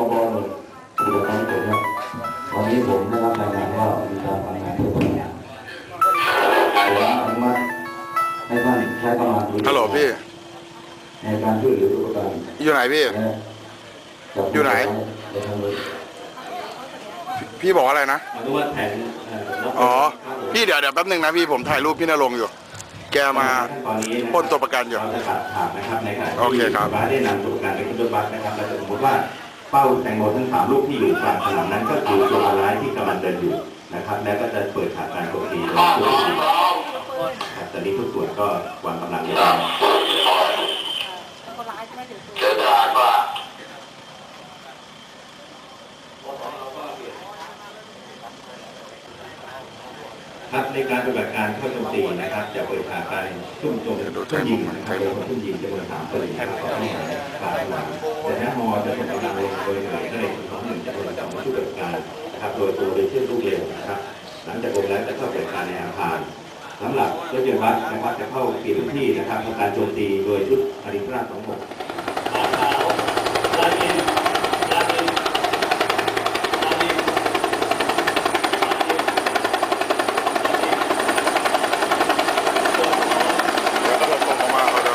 วบหนึ่งกิการเกิดครับวันนี้ผมได้รับรายงานว่ามีการทำงานเพื่อคนงานผมอนุมัตให้ท่านใช้ประมาณนี้ฮัลโหลพี่ ในการช่วยเหลือตุ๊กตาอยู่ไหนพี่อยู่ไหนพี่บอกอะไรนะรู้ว่าแทนอ๋อ พี่เดี๋ยวเดี๋ยวแป๊บหนึงนะพี่ผมถ่ายรูปพี่นรงอยู่ แกมาตอนนี้พ้นตัวประกันอยู่ เราจะตัดขาดนะครับในขณะที่โอเคครับ สได้นำตัวประกันไปขึ้นรถบัสนะครับและสมมติว่า เป้าแตงโมทั้งสามลูกที่อยู่กลางสนามนั้นก็คือตัวร้ายที่กำลังเดินอยู่นะครับ แล้วก็จะเปิดฉากการโจมตีโดยผู้ที่ครับตอนนี้ทุกส่วนก็วางกำลังอยู่แล้วคนร้ายใช่ไหมถือปื ครับในการปฏิบัติการเข้าโจมตีนะครับ จะเปิดฉากการซุ่มโจมซุ่มยิงนะครับโดยซุ่มยิงจำนวนสามปืนนะครับก็ต้องหาปลายหลังแต่หน้าฮอจะส่งกำลังลงโดยหน่วยได้ถึงของหนึ่งจำนวนสองชุดปฏิบัติการนะครับโดยตัวโดยเชื่อมลูกเร็วนะครับ หลังจากลงแล้วจะเข้าปฏิบัติการในอาคารสำหรับรถยนต์บัสนะครับจะเข้าเขตพื้นที่นะครับทำการโจมตีโดยชุดอรินทราช26 เดี๋ยวเขาส่งเขามาเขาจะ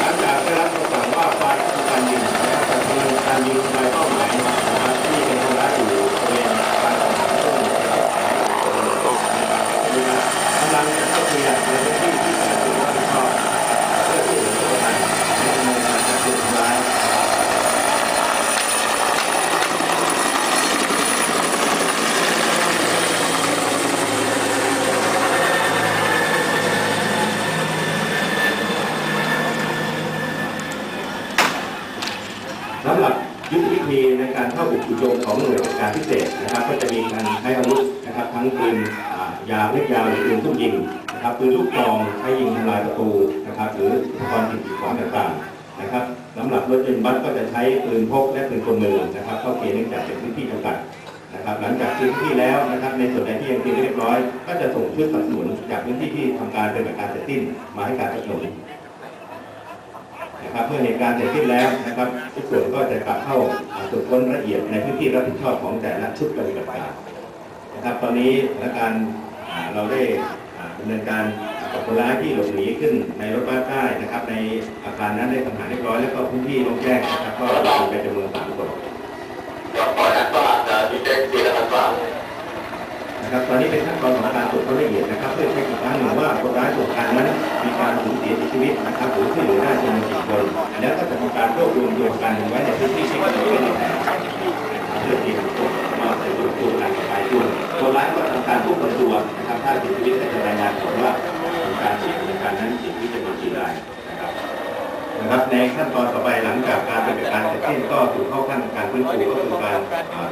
หลังจากได้รับคำสั่งว่าไฟทำการยิงนะครับจะดำเนินการยิงทำลายเป้าหมายนะครับที่เป็นคนร้ายอยู่บริเวณปากของต้นกำลังจะเข้าเคลียร์ในพื้นที่ที่แต่ละรับผิดชอบเพื่อที่จะช่วยกันในดำเนินการจับกลุ่มคนร้าย สำหรับยุทธวิธีในการเข้าบุกจู่โจมของหน่วยการพิเศษนะครับ ก็จะมีการใช้อาวุธนะครับ ทั้งปืนยาวเล็กยาวหรือปืนทุ่มยิงนะครับปืนลูกซองใช้ยิงทำลายประตูนะครับหรืออุปกรณ์สิ่งกีดขวางต่างๆนะครับสำหรับรถยนต์บัสก็จะใช้ปืนพกและปืนกลมือนะครับ เข้าเกณฑ์เนื่องจากเป็นพื้นที่จำกัดนะครับ หลังจากพื้นที่แล้วนะครับ ในส่วนใดที่ยังเตรียมไม่เรียบร้อย ก็จะส่งชุดสนับสนุนจากพื้นที่ที่ทำการเป็นแบบการเสร็จสิ้นมาให้การสนับสนุน นะครับเมื่อเหตุการณ์เสร็จสิ้นแล้วนะครับทุกส่วนก็จะกลับเข้าอ่าตรวจค้นละเอียดในพื้นที่รับผิดชอบของแต่ละชุดปฏิบัติการนะครับ ตอนนี้สถานการณ์เราได้ดำเนินการกับคนร้ายที่หลบหนีขึ้นในรถบัสได้นะครับ ในอาคารนั้นได้ทำหารเรียบร้อยแล้วก็พื้นที่ล่งแจ้งนะครับก็เป็นจำนวนสามคนนะครับตอนนี้เป็นขั้นตอนของการตรวจค้นละเอียดนะครับ เพื่อเช็คอีกครั้งหนึ่งว่าคนร้ายตัวการนั้นมีการสูญเสียชีวิตนะครับหรือช่วยเหลือได้จำน วนกี่คนแล้วก็จะทำการรวบรวมตัวกันไว้ในพื้นที่ที่กำหนดไว้นเพื่อที่จะตรวจว่าจะรวบรวมกันไปตัวคนร้ายก็ทำการควบคุมตัวนะครับถ้าเสียชีวิตก็จะรายงานผลว่าการชีวิตการนั้นเสียชีวิตจำนวนกี่รายนะครับนะครับในขั้นตอนต่อไปหลังจากการปฏิบัติการเสร็จสิ้นก็สู่เข้าขั้นการฟื้นฟูก็คือการ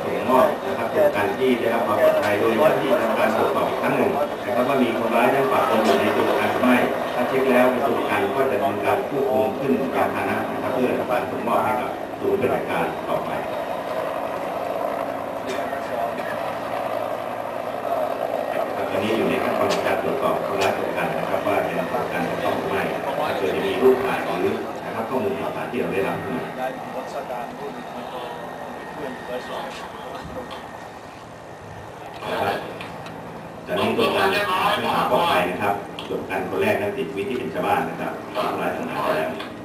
ส่งมอบนะครับตัวการที่ได้รับความปลอดภัยโดยเจ้าหน้าที่ทำการ การส่งมอบให้กับศูนย์ปฏิบัติการต่อไปครับอันนี้อยู่ในขั้นตอนการตรวจสอบคนร้ายตัวการนะครับว่าเป็นตัวการถูกต้องหรือไม่ถ้าเกิดจะมีรูปถ่ายหรือนะครับข้อมูลข่าวสารที่เราได้รับมานะครับจากนี้ตัวการให้หาปลอดภัยนะครับส่วนการคนแรกนั้นติดวิที่เป็นชาวบ้านนะครับทำร้ายทางหารแล้ว